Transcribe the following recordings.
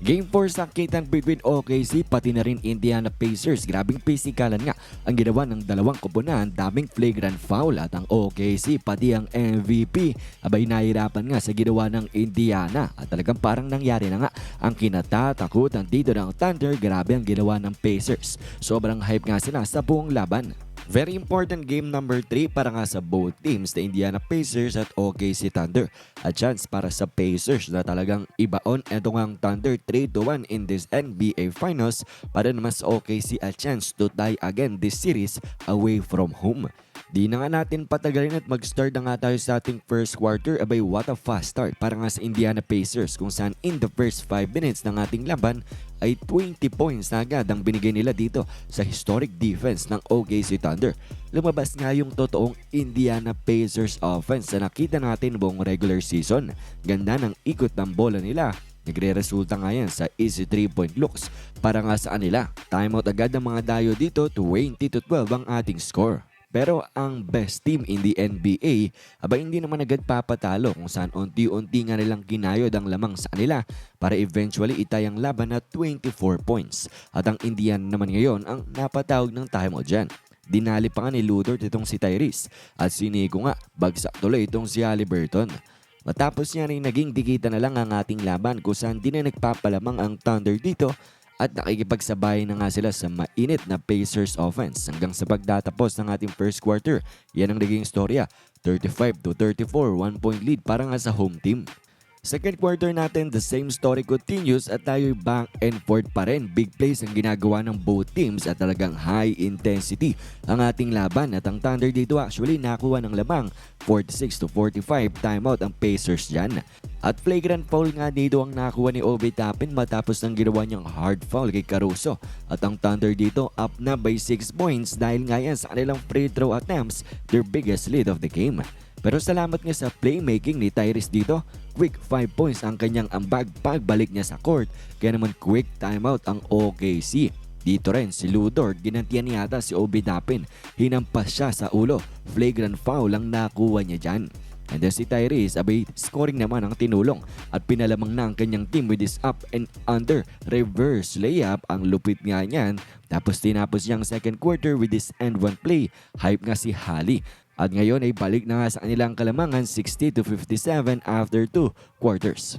Game 4 sakitan between OKC pati na rin Indiana Pacers. Grabing pisikalan nga ang ginawa ng dalawang koponan. Daming flagrant foul at ang OKC pati ang MVP. Abay nahirapan nga sa ginawa ng Indiana at talagang parang nangyari na nga ang kinatatakutan dito ng Thunder. Grabe ang ginawa ng Pacers. Sobrang hype nga sila sa buong laban. Very important game number 3 para nga sa both teams, the Indiana Pacers at OKC Thunder. A chance para sa Pacers na talagang ibaon eto nga ang Thunder 3-1 in this NBA Finals para naman sa OKC a chance to tie again this series away from home. Di na nga natin patagalin at mag-start na nga tayo sa ating first quarter. Abay, what a fast start para nga sa Indiana Pacers kung saan in the first 5 minutes ng ating laban ay 20 points na agad ang binigay nila dito sa historic defense ng OKC Thunder. Lumabas nga yung totoong Indiana Pacers offense na nakita natin buong regular season. Ganda ng ikot ng bola nila Nagre-resulta nga yan sa easy 3-point looks para nga sa kanila. Timeout agad ng mga dayo dito, 20 to 12 ang ating score. Pero ang best team in the NBA, aba hindi naman agad papatalo kung saan unti-unti nga nilang kinayod ang lamang sa kanila para eventually itay ang laban na 24 points. At ang Indian naman ngayon ang napatawag ng timeout dyan. Dinali pa nga ni Luthor itong si Tyrese at siniko nga bagsak tuloy itong si Halliburton. Matapos niya rin naging dikita na lang ang ating laban kung saan di na nagpapalamang ang Thunder dito at nakikipagsabay na nga sila sa mainit na Pacers offense hanggang sa pagtatapos ng ating first quarter. Yan ang naging storya. 35 to 34, 1 point lead para nga sa home team. Second quarter natin, the same story continues at tayo'y back and forth pa rin. Big plays ang ginagawa ng both teams at talagang high intensity ang ating laban. At ang Thunder dito actually nakuha ng lamang 46 to 45 timeout ang Pacers dyan. At flagrant foul nga dito ang nakuha ni Obi Toppin matapos ng ginawa niyang hard foul kay Caruso. At ang Thunder dito up na by 6 points dahil nga yan sa kanilang free throw attempts, their biggest lead of the game. Pero salamat nga sa playmaking ni Tyrese dito, quick 5 points ang kanyang ambag pagbalik niya sa court. Kaya naman quick timeout ang OKC. Dito rin si Ludor, ginantiyan yata si Obi Toppin. Hinampas siya sa ulo. Flagrant foul ang nakuha niya dyan. And then si Tyrese, abay scoring naman ang tinulong at pinalamang na ang kanyang team with this up and under reverse layup. Ang lupit nga niyan. Tapos tinapos niya ang second quarter with this end one play. Hype nga si Hali. At ngayon ay balik na nga sa kanilang kalamangan 60 to 57 after 2 quarters.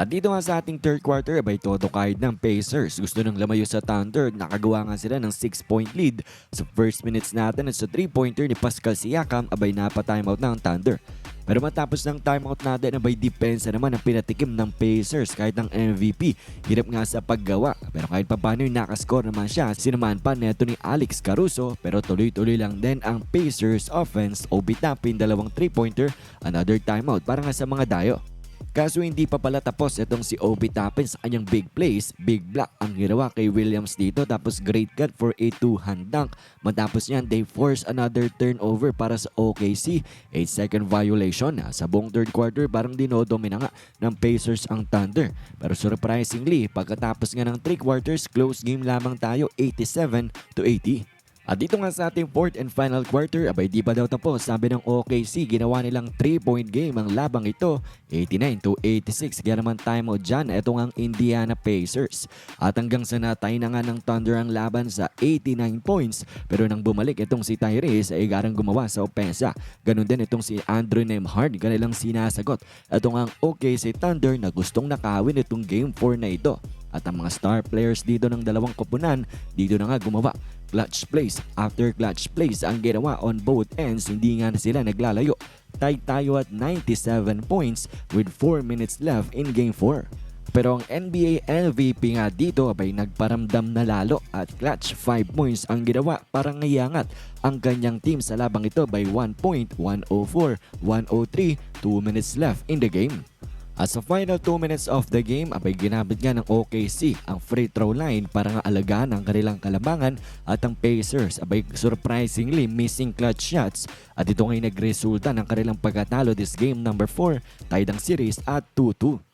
At dito nga sa ating third quarter, abay todo kahit ng Pacers. Gusto nang lamayo sa Thunder. Nakagawa nga sila ng 6-point lead. Sa first minutes natin at sa 3-pointer ni Pascal Siakam, abay napa-timeout na ang Thunder. Pero matapos ng timeout natin, abay depensa naman ang pinatikim ng Pacers kahit ng MVP. Hirap nga sa paggawa. Pero kahit pa paano yung nakascore naman siya, sinamaan pa neto ni Alex Caruso. Pero tuloy-tuloy lang din ang Pacers offense. Obi Tapin, dalawang 3-pointer, another timeout para nga sa mga dayo. Kaso hindi pa pala tapos itong si Obi Toppin sa kanyang big plays. Big block ang ginawa kay Williams dito tapos great cut for a two-hand dunk. Matapos niyan, they force another turnover para sa OKC. 8 second violation. Sa buong third quarter, parang dinodomina nga ng Pacers ang Thunder. Pero surprisingly, pagkatapos nga ng 3 quarters, close game lamang tayo 87 to 80. At dito nga sa ating fourth and final quarter, abay di pa daw tapos. Sabi ng OKC, ginawa nilang 3-point game ang labang ito, 89 to 86. Kaya naman timeout dyan, ito ang Indiana Pacers. At hanggang sa natay na nga ng Thunder ang laban sa 89 points. Pero nang bumalik itong si Tyrese ay garang gumawa sa opensa. Ganun din itong si Andrew Nemhard, kanilang sinasagot. Ito ang OKC Thunder na gustong nakawin itong game 4 na ito. At ang mga star players dito ng dalawang koponan, dito na nga gumawa. Clutch plays after clutch plays ang ginawa on both ends. Hindi nga na sila naglalayo. Tie tayo at 97 points with 4 minutes left in game 4 pero ang NBA MVP nga dito abay nagparamdam na lalo at clutch 5 points ang ginawa para ngayangat ang kanyang team sa labang ito by 1 point 104 103 2 minutes left in the game at sa final 2 minutes of the game, abay ginamit nga ng OKC ang free throw line para nga alagaan ang kanilang kalabangan at ang Pacers abay surprisingly missing clutch shots at ito ngay nagresulta ng kanilang pagkatalo this game number 4 tied ang series at 2-2.